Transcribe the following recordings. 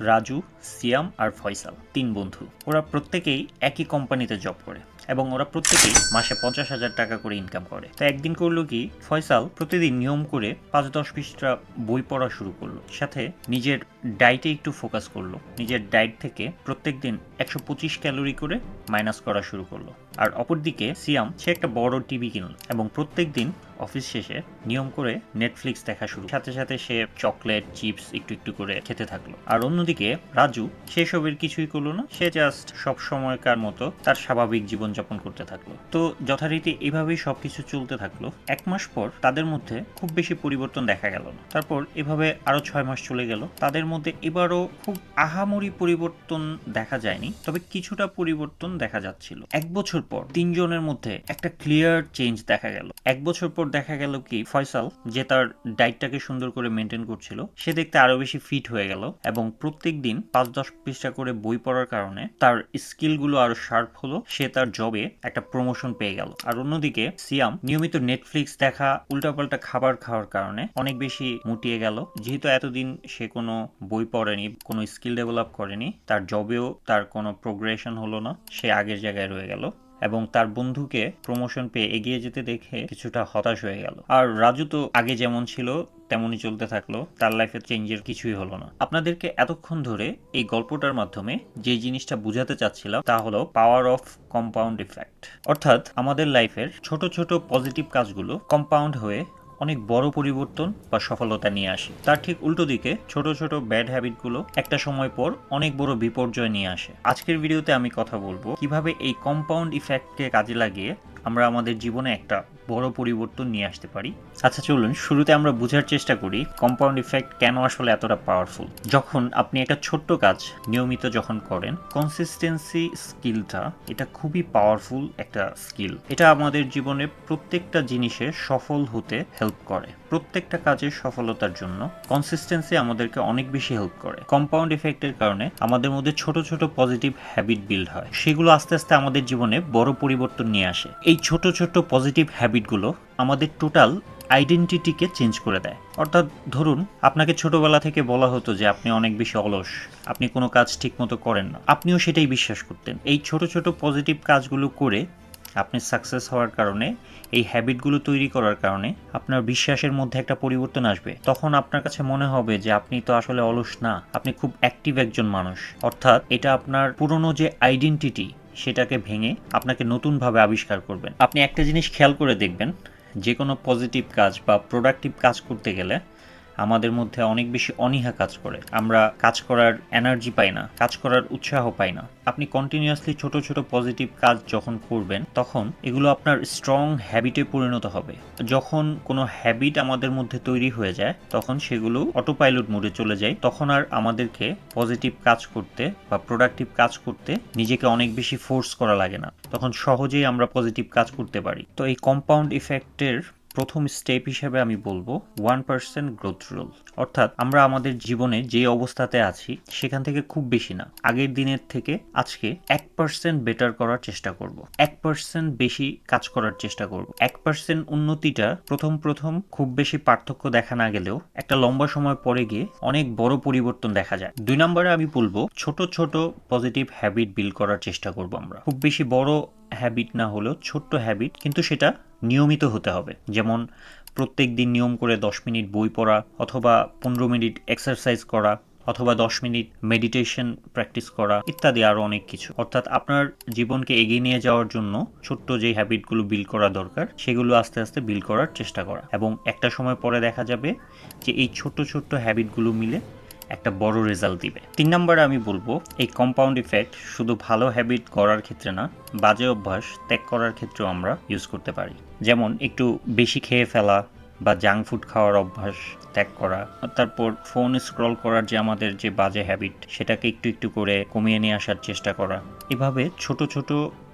রাজু, সিয়াম আর ফয়সাল, তিন বন্ধু। ওরা প্রত্যেকেই একই কোম্পানিতে জব করে এবং ওরা প্রত্যেকেই মাসে পঞ্চাশ হাজার টাকা করে ইনকাম করে। তো একদিন করল কি, ফয়সাল প্রতিদিন নিয়ম করে পাঁচ দশ পৃষ্ঠা বই পড়া শুরু করল। সাথে নিজের ডায়েটে একটু ফোকাস করল। নিজের ডায়েট থেকে প্রত্যেক দিন একশো পঁচিশ ক্যালোরি করে মাইনাস করা শুরু করল। আর অপরদিকে সিয়াম, সে একটা বড় টিভি কিনলো এবং প্রত্যেক দিন অফিস শেষে নিয়ম করে নেটফ্লিক্স দেখা শুরু। সাথে সাথে সে চকলেট, চিপস একটু একটু করে খেতে থাকল। আর অন্যদিকে রাজু সেসবের কিছুই করল না, সে জাস্ট সব সময়কার মতো তার স্বাভাবিক জীবনযাপন করতে থাকল। তো যথারীতি এভাবেই সবকিছু চলতে থাকল। এক মাস পর তাদের মধ্যে খুব বেশি পরিবর্তন দেখা গেল না। তারপর এভাবে আরও ছয় মাস চলে গেল। তাদের মধ্যে এবারও খুব আহামরি পরিবর্তন দেখা যায়নি, তবে কিছুটা পরিবর্তন দেখা যাচ্ছিল। এক বছর পর তিনজনের মধ্যে একটা ক্লিয়ার চেঞ্জ দেখা গেল। এক বছর পর দেখা গেল কি, ফয়সাল, যে তার ডায়েটটাকে সুন্দর করে মেনটেন করছিল, সে দেখতে আরও বেশি ফিট হয়ে গেল এবং প্রত্যেক দিন পাঁচ দশ পৃষ্ঠা করে বই পড়ার কারণে তার স্কিলগুলো আরও শার্প হলো, সে তার জবে একটা প্রমোশন পেয়ে গেল। আর অন্যদিকে সিয়াম, নিয়মিত নেটফ্লিক্স দেখা, উল্টাপাল্টা খাবার খাওয়ার কারণে অনেক বেশি মুটিয়ে গেল। যেহেতু এতদিন সে কোনো বই পড়েনি, কোনো স্কিল ডেভেলপ করেনি, তার জবেও তার কোনো প্রোগ্রেশন হলো না, সে আগের জায়গায় রয়ে গেল। এবং তার বন্ধুকে প্রমোশন পেয়ে এগিয়ে যেতে দেখে কিছুটা হতাশ হয়ে গেল। আর রাজু তো আগে যেমন ছিল, তেমনই চলতে থাকল। তার লাইফে চেঞ্জের কিছুই হলো না। আপনাদেরকে এতক্ষণ ধরে এই গল্পটার মাধ্যমে যে জিনিসটা বুঝাতে চাচ্ছিলাম, তা হলো পাওয়ার অফ কম্পাউন্ড ইফেক্ট অর্থাৎ আমাদের লাইফের ছোট ছোট পজিটিভ কাজগুলো কম্পাউন্ড হয়ে অনেক বড় পরিবর্তন বা সফলতা নিয়ে আসে। তার ঠিক উল্টো দিকে ছোট ছোট ব্যাড হ্যাবিটগুলো একটা সময় পর অনেক বড় বিপর্যয় নিয়ে আসে। আজকের ভিডিওতে আমি কথা বলব কীভাবে এই কম্পাউন্ড ইফেক্টকে কাজে লাগিয়ে আমরা আমাদের জীবনে একটা বড় পরিবর্তন নিয়ে আসতে পারি। আচ্ছা চলুন, শুরুতে আমরা বোঝার চেষ্টা করি কম্পাউন্ড ইফেক্ট কেন আসলে এতটা পাওয়ারফুল যখন আপনি একটা ছোট্ট কাজ নিয়মিত যখন করেন কনসিস্টেন্সি স্কিলটা এটা খুবই পাওয়ারফুল একটা স্কিল এটা আমাদের জীবনে প্রত্যেকটা জিনিসে সফল হতে হেল্প করে। প্রত্যেকটা কাজের সফলতার জন্য কনসিস্টেন্সি আমাদেরকে অনেক বেশি হেল্প করে। কম্পাউন্ড ইফেক্টের কারণে আমাদের মধ্যে ছোট ছোট পজিটিভ হ্যাবিট বিল্ড হয়। সেগুলো আস্তে আস্তে আমাদের জীবনে বড় পরিবর্তন নিয়ে আসে। এই ছোট ছোট পজিটিভ হ্যাবিটগুলো আমাদের টোটাল আইডেন্টিটিকে চেঞ্জ করে দেয়। অর্থাৎ ধরুন, আপনাকে ছোটবেলা থেকে বলা হতো যে আপনি অনেক বেশি অলস, আপনি কোনো কাজ ঠিকমতো করেন না। আপনিও সেটাই বিশ্বাস করতেন। এই ছোট ছোট পজিটিভ কাজগুলো করে আপনি সাকসেস হওয়ার কারণে, এই হ্যাবিটগুলো তৈরি করার কারণে আপনার বিশ্বাসের মধ্যে একটা পরিবর্তন আসবে। তখন আপনার কাছে মনে হবে যে, আপনি তো আসলে অলস না, আপনি খুব অ্যাক্টিভ একজন মানুষ। অর্থাৎ এটা আপনার পুরনো যে আইডেন্টিটি সেটাকে ভেঙে আপনাকে নতুনভাবে আবিষ্কার করবেন। আপনি একটা জিনিস খেয়াল করে দেখবেন যে কোনো পজিটিভ কাজ বা প্রোডাক্টিভ কাজ করতে গেলে আমাদের মধ্যে অনেক বেশি অনীহা কাজ করে। আমরা কাজ করার এনার্জি পাই না, কাজ করার উৎসাহ পাই না। আপনি কন্টিনিউয়াসলি ছোট ছোট পজিটিভ কাজ যখন করবেন, তখন এগুলো আপনার স্ট্রং হ্যাবিটে পরিণত হবে। যখন কোনো হ্যাবিট আমাদের মধ্যে তৈরি হয়ে যায়, তখন সেগুলো অটো পাইলট মোডে চলে যায়। তখন আর আমাদেরকে পজিটিভ কাজ করতে বা প্রোডাক্টিভ কাজ করতে নিজেকে অনেক বেশি ফোর্স করা লাগে না। তখন সহজেই আমরা পজিটিভ কাজ করতে পারি। তো এই কম্পাউন্ড ইফেক্টের প্রথম স্টেপ হিসেবে আমি বলব ওয়ান পার্সেন্ট গ্রোথ রুল অর্থাৎ আমরা আমাদের জীবনে যে অবস্থাতে আছি, সেখান থেকে খুব বেশি না। আগের দিনের থেকে আজকে এক পার্সেন্ট বেটার করার চেষ্টা করব। এক পার্সেন্ট বেশি কাজ করার চেষ্টা করব। এক পার্সেন্ট উন্নতিটা প্রথম প্রথম খুব বেশি পার্থক্য দেখা না গেলেও একটা লম্বা সময় পরে গিয়ে অনেক বড় পরিবর্তন দেখা যায়। দুই নম্বরে আমি বলব ছোট ছোট পজিটিভ হ্যাবিট বিল্ড করার চেষ্টা করব আমরা। খুব বেশি বড় হ্যাবিট না হলেও ছোট্ট হ্যাবিট কিন্তু সেটা নিয়মিত হতে হবে। যেমন প্রত্যেক দিন নিয়ম করে দশ মিনিট বই পড়া অথবা পনেরো মিনিট এক্সারসাইজ করা অথবা দশ মিনিট মেডিটেশন প্র্যাকটিস করা ইত্যাদি আরও অনেক কিছু। অর্থাৎ আপনার জীবনকে এগিয়ে নিয়ে যাওয়ার জন্য ছোট্ট যে হ্যাবিটগুলো বিল্ড করা দরকার সেগুলো আস্তে আস্তে বিল্ড করার চেষ্টা করা। এবং একটা সময় পরে দেখা যাবে যে এই ছোট্ট ছোট্ট হ্যাবিটগুলো মিলে একটা বড় রেজাল্ট দিবে। তিন নম্বরে আমি বলব, এই কম্পাউন্ড ইফেক্ট শুধু ভালো হ্যাবিট করার ক্ষেত্রে না, বাজে অভ্যাস ত্যাগ করার ক্ষেত্রেও আমরা ইউজ করতে পারি। যেমন একটু বেশি খেয়ে ফেলা বা জাঙ্ক ফুড খাওয়ার অভ্যাস ত্যাগ করা তারপর ফোন স্ক্রল করার যে আমাদের যে বাজে হ্যাবিট সেটাকে একটু একটু করে কমিয়ে নিয়ে আসার চেষ্টা করা। এভাবে ছোট ছোট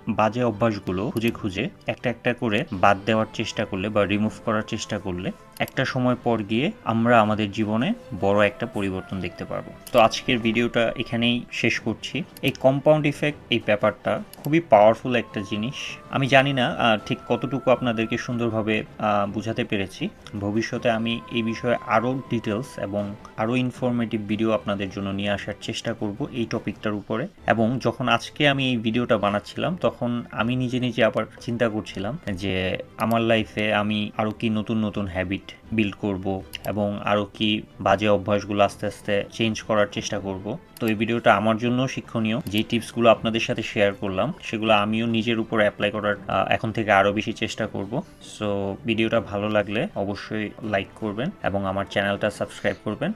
বাজে অভ্যাসগুলো খুঁজে খুঁজে একটা একটা করে বাদ দেওয়ার চেষ্টা করলে বা রিমুভ করার চেষ্টা করলে একটা সময় পর গিয়ে আমরা আমাদের জীবনে বড় একটা পরিবর্তন দেখতে পারব। তো আজকের ভিডিওটা এখানেই শেষ করছি। এই কম্পাউন্ড ইফেক্ট এই ব্যাপারটা খুবই পাওয়ারফুল একটা জিনিস। আমি জানি না ঠিক কতটুকু আপনাদেরকে সুন্দরভাবে বোঝাতে পেরেছি। ভবিষ্যতে আমি এই বিষয়ে আরও ডিটেলস এবং আরও ইনফরমেটিভ ভিডিও আপনাদের জন্য নিয়ে আসার চেষ্টা করব এই টপিকটার উপরে। এবং যখন আজকে আমি এই ভিডিওটা বানাচ্ছিলাম, তখন আমি নিজে নিজে আবার চিন্তা করছিলাম যে, আমার লাইফে আমি আরও কি নতুন নতুন হ্যাবিট বিল্ড করব এবং আরও কি বাজে অভ্যাসগুলো আস্তে আস্তে চেঞ্জ করার চেষ্টা করব। তো এই ভিডিওটা আমার জন্য শিক্ষণীয়। যে টিপসগুলো আপনাদের সাথে শেয়ার করলাম, সেগুলো আমিও নিজের উপর অ্যাপ্লাই করার এখন থেকে আরও বেশি চেষ্টা করব। সো ভিডিওটা ভালো লাগলে অবশ্যই লাইক করবেন এবং আমার চ্যানেলটা সাবস্ক্রাইব করবেন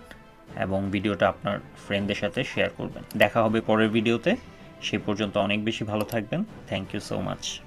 এবং ভিডিওটা আপনার ফ্রেন্ডদের সাথে শেয়ার করবেন। দেখা হবে পরের ভিডিওতে। সে পর্যন্ত অনেক বেশি ভালো থাকবেন। Thank you so much